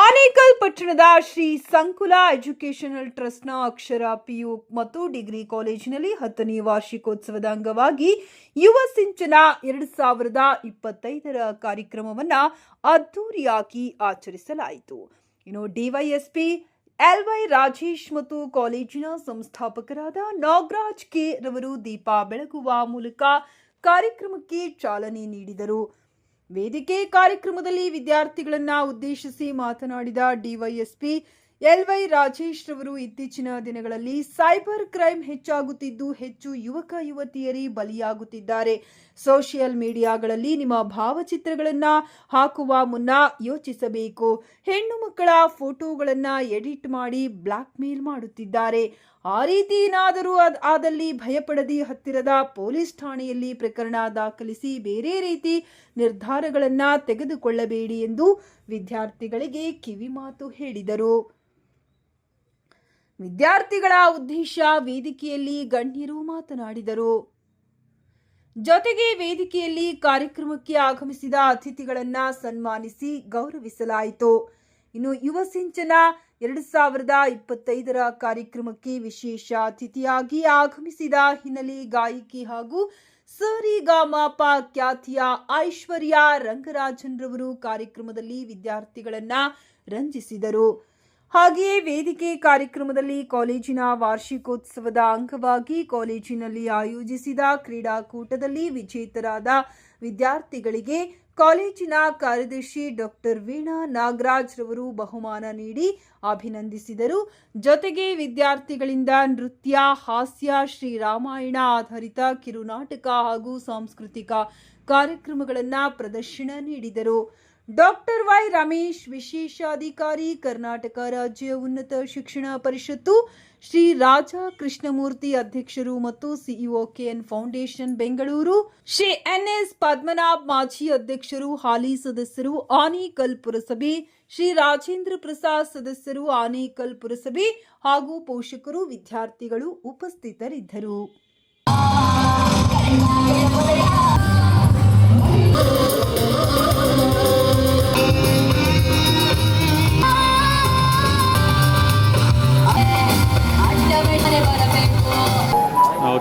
ಆನೇಕಲ್ ಪಟ್ಟಣದ ಶ್ರೀ ಸಂಕುಲ ಎಜುಕೇಷನಲ್ ಟ್ರಸ್ಟ್ನ ಅಕ್ಷರ ಪಿಯು ಮತ್ತು ಡಿಗ್ರಿ ಕಾಲೇಜಿನಲ್ಲಿ ಹತ್ತನೇ ವಾರ್ಷಿಕೋತ್ಸವದ ಅಂಗವಾಗಿ ಯುವ ಸಿಂಚನ ಎರಡು ಸಾವಿರದ ಇಪ್ಪತ್ತೈದರ ಕಾರ್ಯಕ್ರಮವನ್ನು ಅದ್ದೂರಿಯಾಗಿ ಆಚರಿಸಲಾಯಿತು. ಇನ್ನು ಡಿವೈಎಸ್ಪಿ ಎಲ್ ವೈ ರಾಜೇಶ್ ಮತ್ತು ಕಾಲೇಜಿನ ಸಂಸ್ಥಾಪಕರಾದ ನಾಗರಾಜ್ ಕೆ ರವರು ದೀಪ ಬೆಳಗುವ ಮೂಲಕ ಕಾರ್ಯಕ್ರಮಕ್ಕೆ ಚಾಲನೆ ನೀಡಿದರು. ವೇದಿಕೆ ಕಾರ್ಯಕ್ರಮದಲ್ಲಿ ವಿದ್ಯಾರ್ಥಿಗಳನ್ನ ಉದ್ದೇಶಿಸಿ ಮಾತನಾಡಿದ ಡಿವೈಎಸ್ಪಿ ಎಲ್ವೈ ರಾಜೇಶ್ ರವರು ಇತ್ತೀಚಿನ ದಿನಗಳಲ್ಲಿ ಸೈಬರ್ ಕ್ರೈಮ್ ಹೆಚ್ಚಾಗುತ್ತಿದ್ದು ಹೆಚ್ಚು ಯುವಕ ಯುವತಿಯರಿ ಬಲಿಯಾಗುತ್ತಿದ್ದಾರೆ. ಸೋಷಿಯಲ್ ಮೀಡಿಯಾಗಳಲ್ಲಿ ನಿಮ್ಮ ಭಾವಚಿತ್ರಗಳನ್ನ ಹಾಕುವ ಮುನ್ನ ಯೋಚಿಸಬೇಕು. ಹೆಣ್ಣು ಮಕ್ಕಳ ಫೋಟೋಗಳನ್ನ ಎಡಿಟ್ ಮಾಡಿ ಬ್ಲಾಕ್ ಮೇಲ್ ಮಾಡುತ್ತಿದ್ದಾರೆ. ಆ ರೀತಿ ಏನಾದರೂ ಅದ್- ಆದಲ್ಲಿ ಭಯಪಡದಿ ಹತ್ತಿರದ ಪೊಲೀಸ್ ಠಾಣೆಯಲ್ಲಿ ಪ್ರಕರಣ ದಾಖಲಿಸಿ ಬೇರೆ ರೀತಿ ನಿರ್ಧಾರಗಳನ್ನು ತೆಗೆದುಕೊಳ್ಳಬೇಡಿ ಎಂದು ವಿದ್ಯಾರ್ಥಿಗಳಿಗೆ ಕಿವಿಮಾತು ಹೇಳಿದರು. ವಿದ್ಯಾರ್ಥಿಗಳ ಉದ್ದೇಶ ವೇದಿಕೆಯಲ್ಲಿ ಗಣ್ಯರು ಮಾತನಾಡಿದರು. ಜೊತೆಗೆ ವೇದಿಕೆಯಲ್ಲಿ ಕಾರ್ಯಕ್ರಮಕ್ಕೆ ಆಗಮಿಸಿದ ಅತಿಥಿಗಳನ್ನು ಸನ್ಮಾನಿಸಿ ಗೌರವಿಸಲಾಯಿತು. ಇನ್ನು ಯುವ ಸಿಂಚನ ಎರಡು ಸಾವಿರದ ಇಪ್ಪತ್ತೈದರ ಕಾರ್ಯಕ್ರಮಕ್ಕೆ ವಿಶೇಷ ಅತಿಥಿಯಾಗಿ ಆಗಮಿಸಿದ ಹಿನ್ನೆಲೆ ಗಾಯಕಿ ಹಾಗೂ ಸರಿಗಾಮಾಪ ಖ್ಯಾತಿಯ ಐಶ್ವರ್ಯ ರಂಗರಾಜನ್ ರವರು ಕಾರ್ಯಕ್ರಮದಲ್ಲಿ ವಿದ್ಯಾರ್ಥಿಗಳನ್ನ ರಂಜಿಸಿದರು. ಹಾಗೆಯೇ ವೇದಿಕೆ ಕಾರ್ಯಕ್ರಮದಲ್ಲಿ ಕಾಲೇಜಿನ ವಾರ್ಷಿಕೋತ್ಸವದ ಅಂಗವಾಗಿ ಕಾಲೇಜಿನಲ್ಲಿ ಆಯೋಜಿಸಿದ ಕ್ರೀಡಾಕೂಟದಲ್ಲಿ ವಿಜೇತರಾದ ವಿದ್ಯಾರ್ಥಿಗಳಿಗೆ ಕಾಲೇಜಿನ ಕಾರ್ಯದರ್ಶಿ ಡಾಕ್ಟರ್ ವೀಣಾ ನಾಗರಾಜ್ ರವರು ಬಹುಮಾನ ನೀಡಿ ಅಭಿನಂದಿಸಿದರು. ಜೊತೆಗೆ ವಿದ್ಯಾರ್ಥಿಗಳಿಂದ ನೃತ್ಯ, ಹಾಸ್ಯ, ಶ್ರೀರಾಮಾಯಣ ಆಧಾರಿತ ಕಿರುನಾಟಕ ಹಾಗೂ ಸಾಂಸ್ಕೃತಿಕ ಕಾರ್ಯಕ್ರಮಗಳನ್ನು ಪ್ರದರ್ಶನ ನೀಡಿದರು. ಡಾಕ್ಟರ್ ವೈ ರಮೇಶ್ ವಿಶೇಷಾಧಿಕಾರಿ ಕರ್ನಾಟಕ ರಾಜ್ಯ ಉನ್ನತ ಶಿಕ್ಷಣ ಪರಿಷತ್ತು ಶ್ರೀ ರಾಜಾ ಕೃಷ್ಣಮೂರ್ತಿ ಅಧ್ಯಕ್ಷರು ಮತ್ತು CEO K N foundation Bengaluru Shri N S Padmanabh ಮಾಜಿ ಅಧ್ಯಕ್ಷರು ಹಾಲಿ ಸದಸ್ಯರು ಆನೇಕಲ್ ಪುರಸಭೆ ಶ್ರೀ ರಾಜೇಂದ್ರ ಪ್ರಸಾದ್ ಸದಸ್ಯರು ಆನೇಕಲ್ ಪುರಸಭೆ ಹಾಗೂ ಪೋಷಕರು, ವಿದ್ಯಾರ್ಥಿಗಳು ಉಪಸ್ಥಿತರಿದ್ದರು.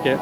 ఓకే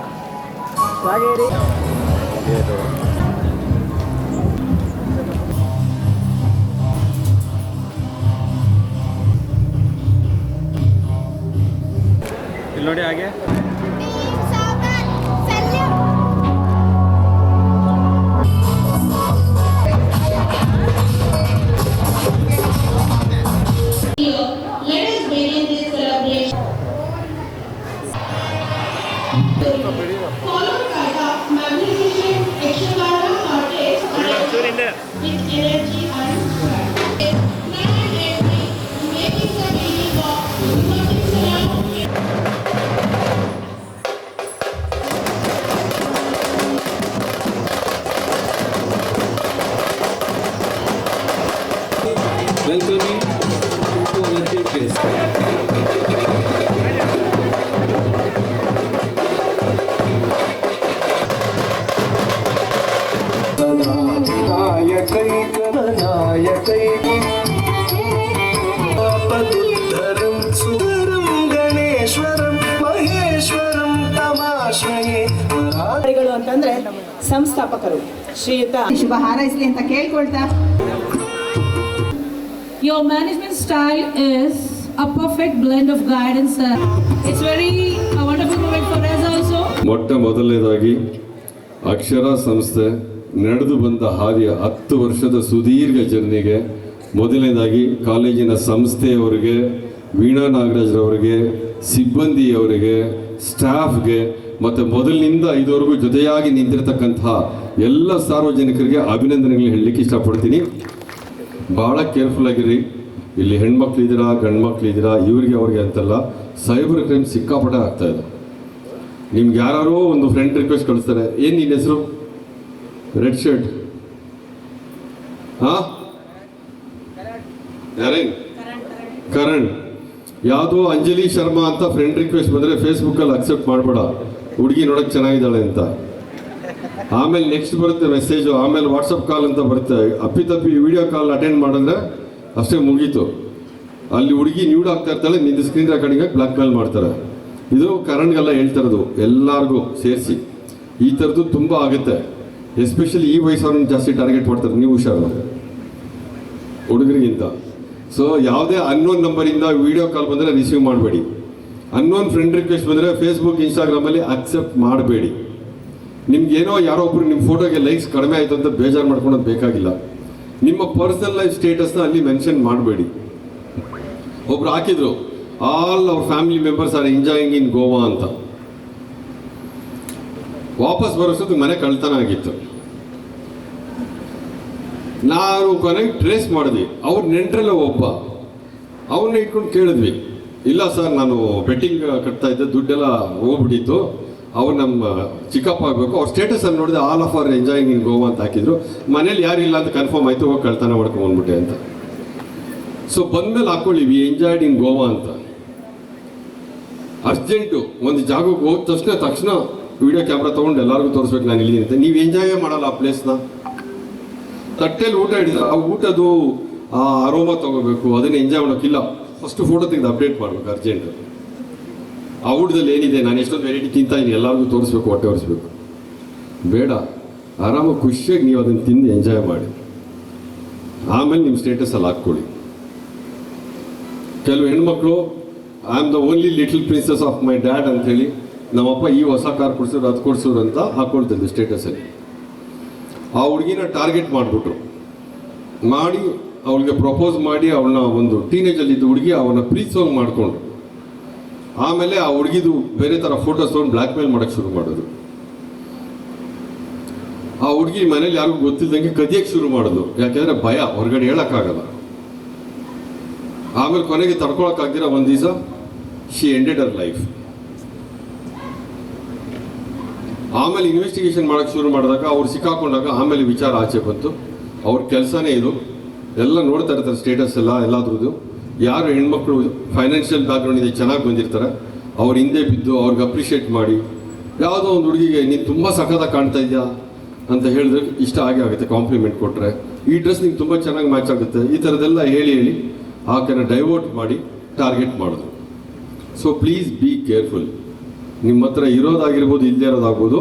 Великий. ಅಂತಂದ್ರೆ ಸಂಸ್ಥಾಪಕರು. ಶ್ರೀಯುತ. ಶುಭ ಹಾರೈಸಲಿ ಅಂತ ಕೇಳ್ಕೊಳ್ತಾ. Your management style is a perfect blend of guidance it's very very a wonderful moment for us also. ಮೊಟ್ಟ ಮೊದಲನೇದಾಗಿ ಅಕ್ಷರ ಸಂಸ್ಥೆ ನಡೆದು ಬಂದ ಹಾದಿಯ ಹತ್ತು ವರ್ಷದ ಸುದೀರ್ಘ ಜರ್ನಿಗೆ ಮೊದಲನೇದಾಗಿ ಕಾಲೇಜಿನ ಸಂಸ್ಥೆಯವರಿಗೆ ವೀಣಾ ನಾಗರಾಜ್ರವರಿಗೆ ಸಿಬ್ಬಂದಿಯವರಿಗೆ ಸ್ಟಾಫ್ಗೆ ಮತ್ತು ಮೊದಲಿನಿಂದ ಇದುವರೆಗೂ ಜೊತೆಯಾಗಿ ನಿಂತಿರತಕ್ಕಂತಹ ಎಲ್ಲ ಸಾರ್ವಜನಿಕರಿಗೆ ಅಭಿನಂದನೆಗಳು ಹೇಳಲಿಕ್ಕೆ ಇಷ್ಟಪಡ್ತೀನಿ. ಭಾಳ ಕೇರ್ಫುಲ್ ಆಗಿರಿ ಇಲ್ಲಿ ಹೆಣ್ಮಕ್ಳು ಇದ್ದೀರಾ ಗಂಡು ಮಕ್ಳು ಇದ್ದೀರಾ, ಇವರಿಗೆ, ಅವ್ರಿಗೆ ಅಂತಲ್ಲ ಸೈಬರ್ ಕ್ರೈಮ್ ಸಿಕ್ಕಾಪಟ್ಟೆ ಆಗ್ತಾ ಇದೆ. ನಿಮ್ಗೆ ಯಾರೋ ಒಂದು ಫ್ರೆಂಡ್ ರಿಕ್ವೆಸ್ಟ್ ಕಳಿಸ್ತಾರೆ. ಏನು ನಿನ್ನ ಹೆಸರು? ರೆಡ್ ಶರ್ಟ್ ಹಾಂ? ಯಾರೇನು ಕರಣ್. ಯಾವುದೋ ಅಂಜಲಿ ಶರ್ಮಾ ಅಂತ ಫ್ರೆಂಡ್ ರಿಕ್ವೆಸ್ಟ್ ಬಂದರೆ ಫೇಸ್ಬುಕ್ಕಲ್ಲಿ ಅಕ್ಸೆಪ್ಟ್ ಮಾಡಬೇಡ. ಹುಡುಗಿ ನೋಡೋಕೆ ಚೆನ್ನಾಗಿದ್ದಾಳೆ ಅಂತ. ಆಮೇಲೆ ನೆಕ್ಸ್ಟ್ ಬರುತ್ತೆ ಮೆಸೇಜು ಆಮೇಲೆ ವಾಟ್ಸಪ್ ಕಾಲ್ ಅಂತ ಬರುತ್ತೆ. ಅಪ್ಪಿತಪ್ಪಿ ವಿಡಿಯೋ ಕಾಲ್ ಅಟೆಂಡ್ ಮಾಡಿದ್ರೆ ಅಷ್ಟೇ ಮುಗೀತು. ಅಲ್ಲಿ ಹುಡುಗಿ ನ್ಯೂಡ್ ಆಗ್ತಾ ಇರ್ತಾಳೆ, ನಿಂದು ಸ್ಕ್ರೀನ್ ರೆಕಾರ್ಡಿಂಗ್ ಬ್ಲಾಕ್ ಮೇಲ್ ಮಾಡ್ತಾರೆ. ಇದು ಕರೆಂಟ್ಗೆಲ್ಲ ಹೇಳ್ತಾ ಇರೋದು, ಎಲ್ಲರಿಗೂ ಸೇರಿಸಿ. ಈ ಥರದ್ದು ತುಂಬ ಆಗುತ್ತೆ. ಎಸ್ಪೆಷಲಿ ಈ ವಯಸ್ಸವ್ರನ್ನ ಜಾಸ್ತಿ ಟಾರ್ಗೆಟ್ ಮಾಡ್ತಾರೆ, ನೀವು ಹುಷಾರು. ಹುಡುಗರಿಗಿಂತ. ಸೊ ಯಾವುದೇ ಅನ್ನೋನ್ ನಂಬರಿಂದ ವಿಡಿಯೋ ಕಾಲ್ ಬಂದರೆ ರಿಸೀವ್ ಮಾಡಬೇಡಿ. ಅನ್ನೋನ್ ಫ್ರೆಂಡ್ ರಿಕ್ವೆಸ್ಟ್ ಬಂದರೆ ಫೇಸ್ಬುಕ್ ಇನ್ಸ್ಟಾಗ್ರಾಮಲ್ಲಿ ಅಕ್ಸೆಪ್ಟ್ ಮಾಡಬೇಡಿ. ನಿಮ್ಗೇನೋ ಯಾರೋ ಒಬ್ರು ನಿಮ್ಮ ಫೋಟೋಗೆ ಲೈಕ್ಸ್ ಕಡಿಮೆ ಆಯಿತು ಅಂತ ಬೇಜಾರು ಮಾಡ್ಕೊಳೋದು ಬೇಕಾಗಿಲ್ಲ. ನಿಮ್ಮ ಪರ್ಸನಲ್ ಲೈಫ್ ಸ್ಟೇಟಸ್ನ ಅಲ್ಲಿ ಮೆನ್ಷನ್ ಮಾಡಬೇಡಿ. ಒಬ್ರು ಹಾಕಿದ್ರು all our family members are enjoying in Goa ಅಂತ. ವಾಪಸ್ ಬರೋಷ್ಟು ಮನೆ ಕಳ್ತನ ಆಗಿತ್ತು. ನಾನು ಕೊನೆಗೆ ಟ್ರೇಸ್ ಮಾಡಿದ್ವಿ. ಅವ್ರ ನೆಂಟ್ರಲ್ಲ ಒಬ್ಬ. ಅವನ್ನ ಇಟ್ಕೊಂಡು ಕೇಳಿದ್ವಿ. ಇಲ್ಲ ಸರ್, ನಾನು ಬೆಟ್ಟಿಂಗ್ ಕಟ್ತಾ ಇದ್ದೆ, ದುಡ್ಡೆಲ್ಲ ಹೋಗ್ಬಿಟ್ಟಿತ್ತು. ಅವ್ರು ನಮ್ಮ ಚಿಕ್ಕಪ್ಪ ಆಗಬೇಕು, ಅವ್ರ ಸ್ಟೇಟಸ್ ಅಲ್ಲಿ ನೋಡಿದೆ all of are enjoying Goa ಅಂತ ಹಾಕಿದ್ರು. ಮನೇಲಿ ಯಾರು ಇಲ್ಲ ಅಂತ ಕನ್ಫರ್ಮ್ ಆಯ್ತು, ಹೋಗಿ ಕಳ್ತನ ಹೊಡ್ಕೊಂಡು ಬಂದ್ಬಿಟ್ಟೆ ಅಂತ. ಸೊ ಬಂದ್ಮೇಲೆ ಹಾಕೊಳ್ಳಿ ವಿ ಎಂಜಾಯ್ಡ್ ಇನ್ ಗೋವಾ ಅಂತ ಅರ್ಜೆಂಟು ಒಂದು ಜಾಗಕ್ಕೆ ಹೋದ ತಕ್ಷಣ ತಕ್ಷಣ ವಿಡಿಯೋ ಕ್ಯಾಮ್ರಾ ತೊಗೊಂಡು ಎಲ್ಲರಿಗೂ ತೋರಿಸ್ಬೇಕು ನಾನು ಇಲ್ಲಿ ಅಂತ. ನೀವು ಎಂಜಾಯೇ ಮಾಡಲ್ಲ ಆ ಪ್ಲೇಸ್ನ ತಟ್ಟೆಯಲ್ಲಿ ಊಟ ಹಿಡಿದ್ರೆ, ಆ ಊಟದ್ದು, ಆ ಅರೋಮ ತಗೋಬೇಕು, ಅದನ್ನ ಎಂಜಾಯ್ ಮಾಡೋಕ್ಕಿಲ್ಲ ಫಸ್ಟ್ ಫೋಟೋ ತೆಗೆದು ಅಪ್ಡೇಟ್ ಮಾಡಬೇಕು ಅರ್ಜೆಂಟ್ ಆ ಊಟದಲ್ಲಿ ಏನಿದೆ? ನಾನು ಎಷ್ಟೊಂದು ವೆರೈಟಿ ತಿಂತಾ ಇದ್ದೀನಿ, ಎಲ್ಲರಿಗೂ ತೋರಿಸ್ಬೇಕು, ಹೊಟ್ಟೆ ಒರೆಸ್ಬೇಕು. ಬೇಡ. ಆರಾಮಾಗಿ ಖುಷಿಯಾಗಿ ನೀವು ಅದನ್ನು ತಿಂದು ಎಂಜಾಯ್ ಮಾಡಿ. ಆಮೇಲೆ ನಿಮ್ಮ ಸ್ಟೇಟಸಲ್ಲಿ ಹಾಕ್ಕೊಳ್ಳಿ. ಕೆಲವು ಹೆಣ್ಮಕ್ಳು I am the only little princess of my dad ಅಂತ ಹೇಳಿ, ನಮ್ಮಪ್ಪ ಈ ಹೊಸ ಕಾರ್ ಕೊಡ್ಸೋರು ಅದು ಕೊಡ್ಸೋರು ಅಂತ ಹಾಕ್ಕೊಳ್ತಿದ್ದೆ ಸ್ಟೇಟಸಲ್ಲಿ ಆ ಹುಡುಗಿನ ಟಾರ್ಗೆಟ್ ಮಾಡಿಬಿಟ್ರು. ಮಾಡಿ ಅವಳಿಗೆ ಪ್ರಪೋಸ್ ಮಾಡಿ ಅವಳನ್ನ ಒಂದು ಟೀನೇಜಲ್ಲಿ ಇದ್ದ ಹುಡುಗಿ ಅವನ ಪ್ರೀತಿಸೋಂಗ್ ಮಾಡಿಕೊಂಡು ಆಮೇಲೆ ಆ ಹುಡುಗಿದು ಬೇರೆ ಥರ ಫೋಟೋಸ್ ತೊಗೊಂಡು ಬ್ಲ್ಯಾಕ್ ಮೇಲ್ ಮಾಡೋಕ್ಕೆ ಶುರು ಮಾಡೋದು ಆ ಹುಡುಗಿ ಮನೇಲಿ ಯಾರಿಗೂ ಗೊತ್ತಿಲ್ದಂಗೆ ಕದಿಯಕ್ಕೆ ಶುರು ಮಾಡೋದು ಯಾಕೆಂದ್ರೆ ಭಯ, ಹೊರಗಡೆ ಹೇಳೋಕ್ಕಾಗಲ್ಲ. ಆಮೇಲೆ ಕೊನೆಗೆ ತಡ್ಕೊಳಕ್ಕಾಗ್ದಿರ ಒಂದು ದಿವಸ ಶಿ ಎಂಡೆಡ್ ಅರ್ ಲೈಫ್ ಆಮೇಲೆ ಇನ್ವೆಸ್ಟಿಗೇಷನ್ ಮಾಡೋಕ್ಕೆ ಶುರು ಮಾಡಿದಾಗ ಅವ್ರು ಸಿಕ್ಕಾಕೊಂಡಾಗ ಆಮೇಲೆ ವಿಚಾರ ಆಚೆ ಬಂತು. ಅವ್ರ ಕೆಲಸನೇ ಇದು. ಎಲ್ಲ ನೋಡ್ತಾ ಇರ್ತಾರೆ ಸ್ಟೇಟಸ್ ಎಲ್ಲ, ಎಲ್ಲಾದ್ರದ್ದು. ಯಾರು ಹೆಣ್ಮಕ್ಳು ಫೈನಾನ್ಷಿಯಲ್ ಬ್ಯಾಕ್ಗ್ರೌಂಡ್ ಇದೆ ಚೆನ್ನಾಗಿ ಬಂದಿರ್ತಾರೆ, ಅವ್ರ ಹಿಂದೆ ಬಿದ್ದು ಅವ್ರಿಗೆ ಅಪ್ರಿಷಿಯೇಟ್ ಮಾಡಿ, ಯಾವುದೋ ಒಂದು ಹುಡುಗಿಗೆ, ನೀನು ತುಂಬ ಸಖತ್ತಾಗಿ ಕಾಣ್ತಾ ಇದೆಯಾ? ಅಂತ ಹೇಳಿದ್ರೆ ಇಷ್ಟ ಆಗೇ ಆಗುತ್ತೆ ಕಾಂಪ್ಲಿಮೆಂಟ್ ಕೊಟ್ಟರೆ ಈ ಡ್ರೆಸ್ ನಿಂಗೆ ತುಂಬ ಚೆನ್ನಾಗಿ ಮ್ಯಾಚ್ ಆಗುತ್ತೆ. ಈ ಥರದ್ದೆಲ್ಲ ಹೇಳಿ ಹೇಳಿ ಆಕೆನ ಡೈವರ್ಟ್ ಮಾಡಿ ಟಾರ್ಗೆಟ್ ಮಾಡೋದು. ಸೊ ಪ್ಲೀಸ್ ಬಿ ಕೇರ್ಫುಲ್ ನಿಮ್ಮ ಹತ್ರ ಇರೋದಾಗಿರ್ಬೋದು ಇಲ್ಲದೇ ಇರೋದಾಗ್ಬೋದು,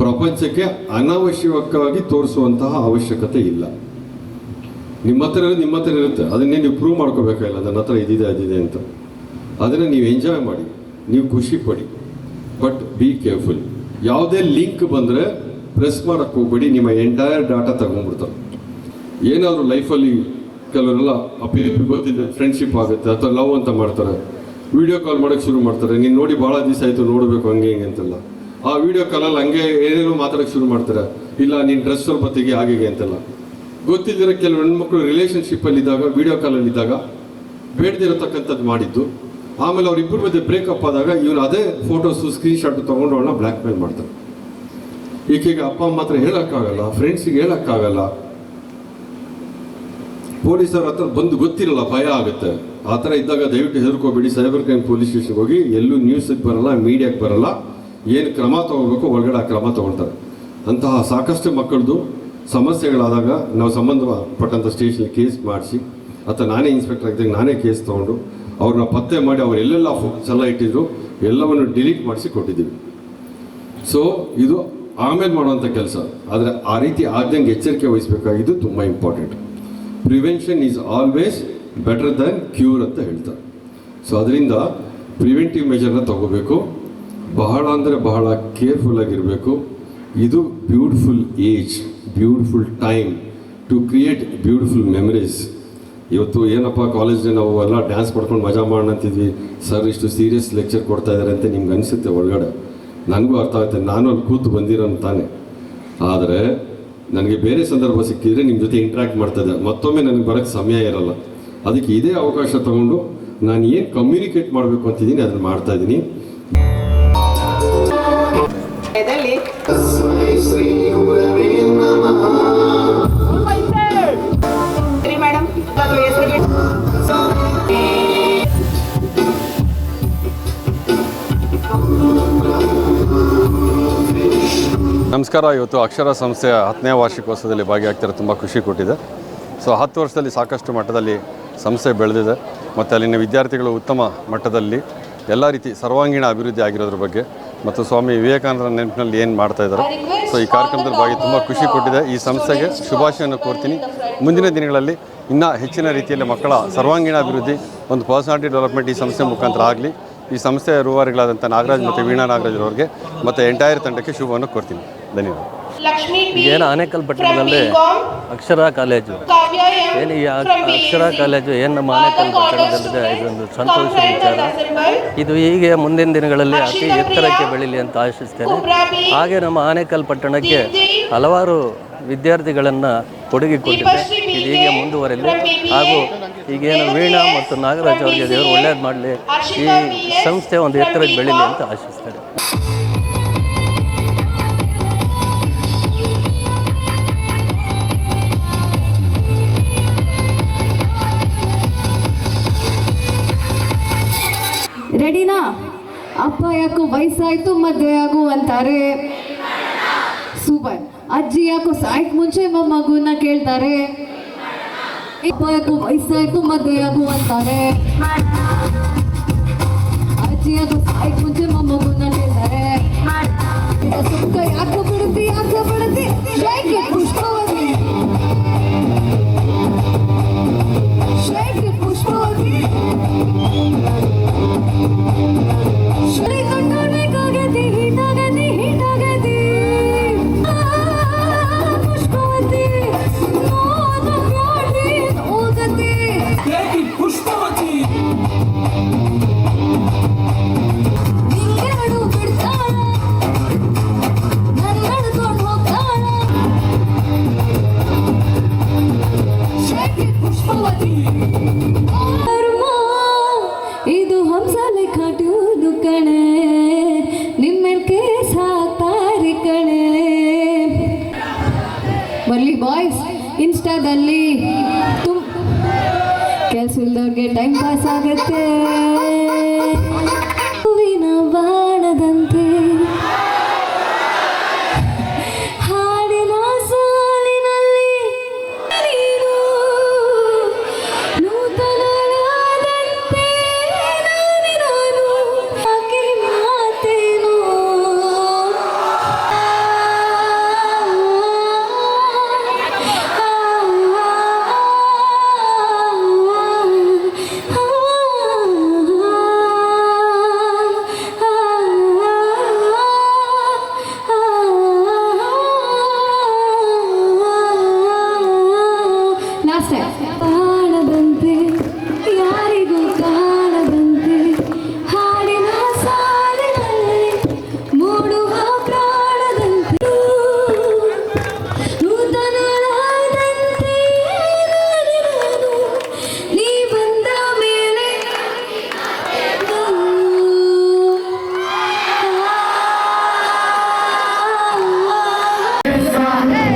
ಪ್ರಪಂಚಕ್ಕೆ ಅನಾವಶ್ಯಕವಾಗಿ ತೋರಿಸುವಂತಹ ಅವಶ್ಯಕತೆ ಇಲ್ಲ. ನಿಮ್ಮ ಹತ್ರ ಇರೋದು ನಿಮ್ಮ ಹತ್ರ ಇರುತ್ತೆ. ಅದನ್ನೇ ನೀವು ಪ್ರೂವ್ ಮಾಡ್ಕೋಬೇಕಾಗಿಲ್ಲ ನನ್ನ ಹತ್ರ ಇದಿದೆ, ಅದಿದೆ ಅಂತ. ಅದನ್ನು ನೀವು ಎಂಜಾಯ್ ಮಾಡಿ, ನೀವು ಖುಷಿ ಪಡಿ. ಬಟ್ ಬಿ ಕೇರ್ಫುಲ್ ಯಾವುದೇ ಲಿಂಕ್ ಬಂದರೆ ಪ್ರೆಸ್ ಮಾಡೋಕ್ಕೆ ಹೋಗ್ಬೇಡಿ, ನಿಮ್ಮ ಎಂಟೈರ್ ಡಾಟಾ ತಗೊಂಡ್ಬಿಡ್ತಾರೆ. ಏನಾದರೂ ಲೈಫಲ್ಲಿ ಕೆಲವರೆಲ್ಲ ಅಪಿ ಗೊತ್ತಿದೆ ಫ್ರೆಂಡ್ಶಿಪ್ ಆಗುತ್ತೆ, ಅಥವಾ ಲವ್ ಅಂತ ಮಾಡ್ತಾರೆ. ವಿಡಿಯೋ ಕಾಲ್ ಮಾಡೋಕ್ಕೆ ಶುರು ಮಾಡ್ತಾರೆ. ನೀನು ನೋಡಿ ಭಾಳ ದಿವಸ ಆಯಿತು, ನೋಡಬೇಕು ಹಂಗೆ ಹಿಂಗೆ ಅಂತೆಲ್ಲ. ಆ ವಿಡಿಯೋ ಕಾಲಲ್ಲಿ ಹಂಗೆ ಏನೇನೋ ಮಾತಾಡೋಕ್ಕೆ ಶುರು ಮಾಡ್ತಾರೆ. ಇಲ್ಲ, ನೀನು ಡ್ರೆಸ್ ಸ್ವಲ್ಪ ತೆಗಿ ಹೀಗೆ ಅಂತೆಲ್ಲ. ಗೊತ್ತಿದ್ದಿರೋ ಕೆಲವು ಹೆಣ್ಮಕ್ಳು ರಿಲೇಷನ್ಶಿಪ್ಪಲ್ಲಿ ಇದ್ದಾಗ ವಿಡಿಯೋ ಕಾಲಲ್ಲಿ ಇದ್ದಾಗ ಬೇಡದಿರತಕ್ಕಂಥದ್ದು ಮಾಡಿದ್ದು. ಆಮೇಲೆ ಅವರಿಬ್ಬರ ಮಧ್ಯೆ ಬ್ರೇಕಪ್ ಆದಾಗ ಇವನು ಅದೇ ಫೋಟೋಸು ಸ್ಕ್ರೀನ್ ಶಾಟ್ ತೊಗೊಂಡು ಅವಳನ್ನ ಬ್ಲ್ಯಾಕ್ ಮೇಲ್ ಮಾಡ್ತಾರೆ. ಈಕೆಗೆ ಅಪ್ಪ ಅಮ್ಮ ಹತ್ರ ಹೇಳೋಕ್ಕಾಗಲ್ಲ ಫ್ರೆಂಡ್ಸಿಗೆ ಹೇಳೋಕ್ಕಾಗಲ್ಲ. ಪೊಲೀಸರ ಹತ್ರ ಬಂದು ಗೊತ್ತಿರಲ್ಲ, ಭಯ ಆಗುತ್ತೆ. ಆ ಥರ ಇದ್ದಾಗ ದಯವಿಟ್ಟು ಹೆದರ್ಕೋಬೇಡಿ. ಸೈಬರ್ ಕ್ರೈಮ್ ಪೊಲೀಸ್ ಸ್ಟೇಷನ್ಗೆ ಹೋಗಿ ಎಲ್ಲೂ ನ್ಯೂಸಿಗೆ ಬರಲ್ಲ ಮೀಡಿಯಾಗೆ ಬರಲ್ಲ. ಏನು ಕ್ರಮ ತಗೋಬೇಕು, ಒಳಗಡೆ ಕ್ರಮ ತಗೊಳ್ತಾರೆ. ಅಂತಹ ಸಾಕಷ್ಟು ಮಕ್ಕಳದು ಸಮಸ್ಯೆಗಳಾದಾಗ ನಾವು ಸಂಬಂಧಪಟ್ಟಂಥ ಸ್ಟೇಷನ್ ಕೇಸ್ ಮಾಡಿಸಿ, ಅಥವಾ ನಾನೇ ಇನ್ಸ್ಪೆಕ್ಟರ್ ಆಗಿದ್ದಾಗ ನಾನೇ ಕೇಸ್ ತೊಗೊಂಡು ಅವ್ರನ್ನ ಪತ್ತೆ ಮಾಡಿ ಅವ್ರು ಎಲ್ಲೆಲ್ಲ ಎಲ್ಲ ಇಟ್ಟಿದ್ರು, ಎಲ್ಲವನ್ನು ಡಿಲೀಟ್ ಮಾಡಿಸಿ ಕೊಟ್ಟಿದ್ದೀವಿ. ಸೊ ಇದು ಆಮೇಲೆ ಮಾಡುವಂಥ ಕೆಲಸ. ಆದರೆ ಆ ರೀತಿ ಆದ್ಯಂಗೆ ಎಚ್ಚರಿಕೆ ವಹಿಸಬೇಕಾಗಿದ್ದು ತುಂಬ important prevention is always better than cure ಅಂತ ಹೇಳ್ತಾರೆ. ಸೊ ಅದರಿಂದ ಪ್ರಿವೆಂಟಿವ್ ಮೆಜರ್ನ ತಗೋಬೇಕು. ಬಹಳ ಅಂದರೆ ಬಹಳ ಕೇರ್ಫುಲ್ ಆಗಿರಬೇಕು. ಇದು beautiful age beautiful time to create beautiful memories ಇವತ್ತು ಏನಪ್ಪ ಕಾಲೇಜಲ್ಲಿ ನಾವು ಎಲ್ಲ ಡ್ಯಾನ್ಸ್ ಮಾಡ್ಕೊಂಡು ಮಜಾ ಮಾಡೋಣ ಅಂತಿದ್ವಿ. ಸರ್ ಇಷ್ಟು ಸೀರಿಯಸ್ ಲೆಕ್ಚರ್ ಕೊಡ್ತಾ ಇದ್ದಾರೆ ಅಂತ ನಿಮ್ಗೆ ಅನಿಸುತ್ತೆ ಒಳಗಡೆ? ನನಗೂ ಅರ್ಥ ಆಗುತ್ತೆ. ನಾನು ಅಲ್ಲಿ ಕೂತು ಬಂದಿರೋನು ತಾನೆ. ಆದರೆ ನನಗೆ ಬೇರೆ ಸಂದರ್ಭ ಸಿಕ್ಕಿದ್ರೆ ನಿಮ್ಮ ಜೊತೆ ಇಂಟ್ರ್ಯಾಕ್ಟ್ ಮಾಡ್ತಾಯಿದ್ದೆ ಮತ್ತೊಮ್ಮೆ ನನಗೆ ಬರೋಕ್ಕೆ ಸಮಯ ಇರಲ್ಲ. ಅದಕ್ಕೆ ಇದೇ ಅವಕಾಶ ತಗೊಂಡು ನಾನು ಏನು ಕಮ್ಯುನಿಕೇಟ್ ಮಾಡಬೇಕು ಅಂತಿದ್ದೀನಿ, ಅದನ್ನು ಮಾಡ್ತಾ ನಮಸ್ಕಾರ, ಇವತ್ತು ಅಕ್ಷರ ಸಂಸ್ಥೆಯ ಹತ್ತನೇ ವಾರ್ಷಿಕೋತ್ಸವದಲ್ಲಿ ಭಾಗಿಯಾಗ್ತಾರೆ ತುಂಬ ಖುಷಿ ಕೊಟ್ಟಿದೆ. ಸೊ ಹತ್ತು ವರ್ಷದಲ್ಲಿ ಸಾಕಷ್ಟು ಮಟ್ಟದಲ್ಲಿ ಸಂಸ್ಥೆ ಬೆಳೆದಿದೆ. ಮತ್ತು ಅಲ್ಲಿನ ವಿದ್ಯಾರ್ಥಿಗಳು ಉತ್ತಮ ಮಟ್ಟದಲ್ಲಿ ಎಲ್ಲ ರೀತಿ ಸರ್ವಾಂಗೀಣ ಅಭಿವೃದ್ಧಿ ಆಗಿರೋದ್ರ ಬಗ್ಗೆ ಮತ್ತು ಸ್ವಾಮಿ ವಿವೇಕಾನಂದರ ನೆನಪಿನಲ್ಲಿ ಏನು ಮಾಡ್ತಾ ಇದ್ದಾರೆ ಸೊ ಈ ಕಾರ್ಯಕ್ರಮದಲ್ಲಿ ಭಾಗಿ ತುಂಬ ಖುಷಿ ಕೊಟ್ಟಿದೆ. ಈ ಸಂಸ್ಥೆಗೆ ಶುಭಾಶಯವನ್ನು ಕೋರ್ತೀನಿ. ಮುಂದಿನ ದಿನಗಳಲ್ಲಿ ಇನ್ನೂ ಹೆಚ್ಚಿನ ರೀತಿಯಲ್ಲಿ ಮಕ್ಕಳ ಸರ್ವಾಂಗೀಣ ಅಭಿವೃದ್ಧಿ ಒಂದು ಪರ್ಸನಾಲಿಟಿ ಡೆವಲಪ್ಮೆಂಟ್ ಈ ಸಂಸ್ಥೆ ಮುಖಾಂತರ ಆಗಲಿ. ಈ ಸಂಸ್ಥೆಯ ರೂವಾರಿಗಳಾದಂಥ ನಾಗರಾಜ್ ಮತ್ತು ವೀಣಾ ನಾಗರಾಜ್ ಅವರಿಗೆ ಮತ್ತು ಎಂಟೈರ್ ತಂಡಕ್ಕೆ ಶುಭವನ್ನು ಕೋರ್ತೀನಿ. ಧನ್ಯವಾದ. ಏನು ಆನೇಕಲ್ ಪಟ್ಟಣದಲ್ಲಿ ಅಕ್ಷರ ಕಾಲೇಜು. ಏನು ಈ ಅಕ್ಷರ ಕಾಲೇಜು ಏನು ನಮ್ಮ ಆನೇಕಲ್ ಪಟ್ಟಣದಲ್ಲಿದೆ? ಇದೊಂದು ಸಂತೋಷದ ವಿಚಾರ. ಇದು ಹೀಗೆ ಮುಂದಿನ ದಿನಗಳಲ್ಲಿ ಅತಿ ಎತ್ತರಕ್ಕೆ ಬೆಳೀಲಿ ಅಂತ ಆಶಿಸ್ತೇನೆ. ಹಾಗೆ ನಮ್ಮ ಆನೇಕಲ್ ಪಟ್ಟಣಕ್ಕೆ ಹಲವಾರು ವಿದ್ಯಾರ್ಥಿಗಳನ್ನು ಕೊಡುಗೆ ಕೊಟ್ಟಿದೆ ಇದು ಹೀಗೆ ಮುಂದುವರೆಯಲಿ ಹಾಗೂ ಈಗೇನು ವೀಣಾ ಮತ್ತು ನಾಗರಾಜ್ ಅವರಿಗೆ ದೇವರು ಒಳ್ಳೇದು ಮಾಡಲಿ. ಈ ಸಂಸ್ಥೆ ಒಂದು ಎತ್ತರಕ್ಕೆ ಬೆಳೀಲಿ ಅಂತ ಆಶಿಸ್ತೇನೆ. ಯಾಕೋ ವಯಸ್ಸಾಯ್ತು ಮದುವೆ ಆಗು ಅಂತಾರೆ ಸೂಪರ್ ಅಜ್ಜಿ ಯಾಕೋ ಸಾಯ್ಕ್ ಮುಂಚೆ ಮೊಮ್ಮಗುನ ಕೇಳ್ತಾರೆ ಅಪ್ಪ ಯಾಕೋ ವಯಸ್ಸಾಯ್ತು ಮದುವೆ ಆಗು ಅಂತಾರೆ ಅಜ್ಜಿ ಯಾಕೋ ಸಾಯ್ಕ್ ಮುಂಚೆ ಮೊಮ್ಮಗುನ ಕೇಳ್ತಾರೆ ಈಗ ಸುಕ್ಕ ಯಾಕೋ ಬಿಡುತ್ತಿ ಯಾಕೋ ಬಿಡುತ್ತಿ ಶೈಕೆ ಪುಷ್ಪವತಿ ಶೈಕೆ ಪುಷ್ಪವತಿ ಶ್ರೀ 是对。哎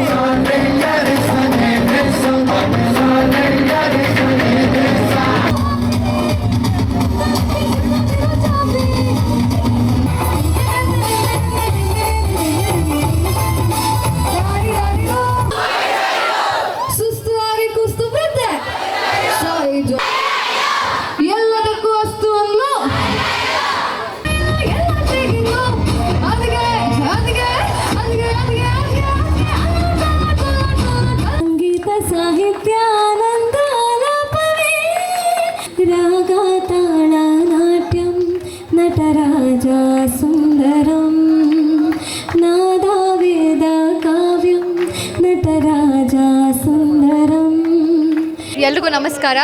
ನಮಸ್ಕಾರ.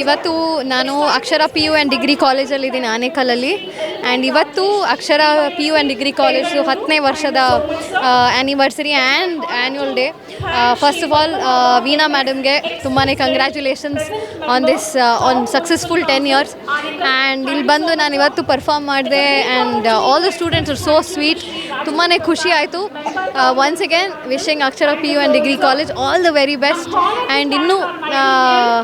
ಇವತ್ತು ನಾನು Akshara P U and degree ಕಾಲೇಜಲ್ಲಿ ಇದ್ದೀನಿ ಆನೇಕಲಲ್ಲಿ ಆ್ಯಂಡ್ ಇವತ್ತು Akshara P U and degree college ಹತ್ತನೇ ವರ್ಷದ anniversary and annual day first of all Veena ಮ್ಯಾಡಮ್ಗೆ ತುಂಬಾ congratulations on this on successful ten years and ಇಲ್ಲಿ ಬಂದು ನಾನು ಇವತ್ತು ಪರ್ಫಾರ್ಮ್ ಮಾಡಿದೆ and all the students are so sweet ತುಂಬಾ ಖುಷಿ ಆಯಿತು once again wishing Akshara P U and degree college all the very best and ಇನ್ನೂ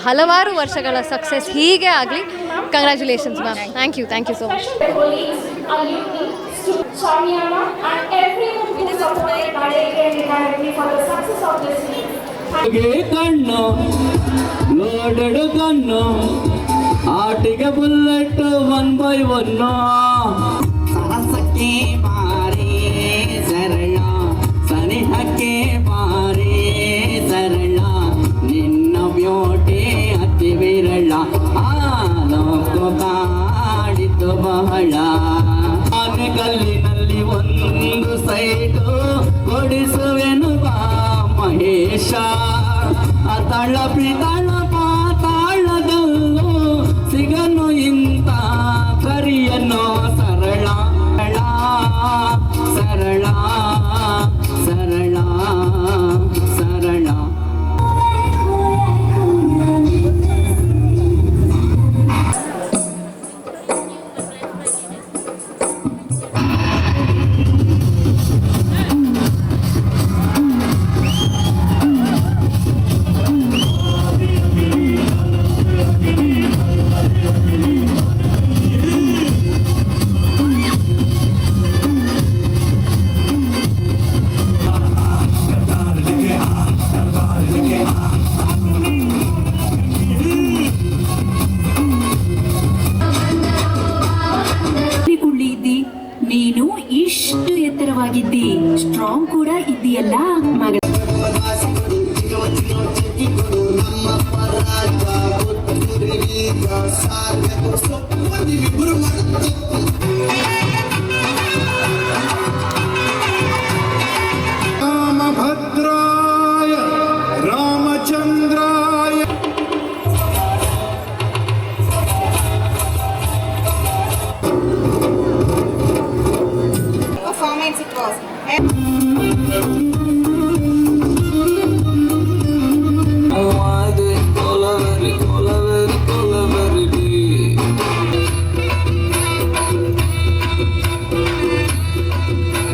ಹಲವಾರು ವರ್ಷಗಳ ಸಕ್ಸಸ್ ಹೀಗೆ ಆಗಲಿ congratulations ma'am thank you thank you so much supported Bade directly for the success of this week. ಕಣ್ಣು loaded ಆಟಿಗೆ bullet one by one ಸರಸಕ್ಕೆ ಬಾರಿ ಸರಳ ಸನಿಹಕ್ಕೆ ಬಾರಿ ಸರಳ ನಿನ್ನ ಬ್ಯೂಟಿ ಅತಿ ವಿರಳ ಆಲೋಕ ಕಾಡಿತು ಬಹಳ ಸೈಟು ಕೊಡಿಸುವೆನು ಬಾ ಮಹೇಶ. ಅತಳ ಪಿತಳ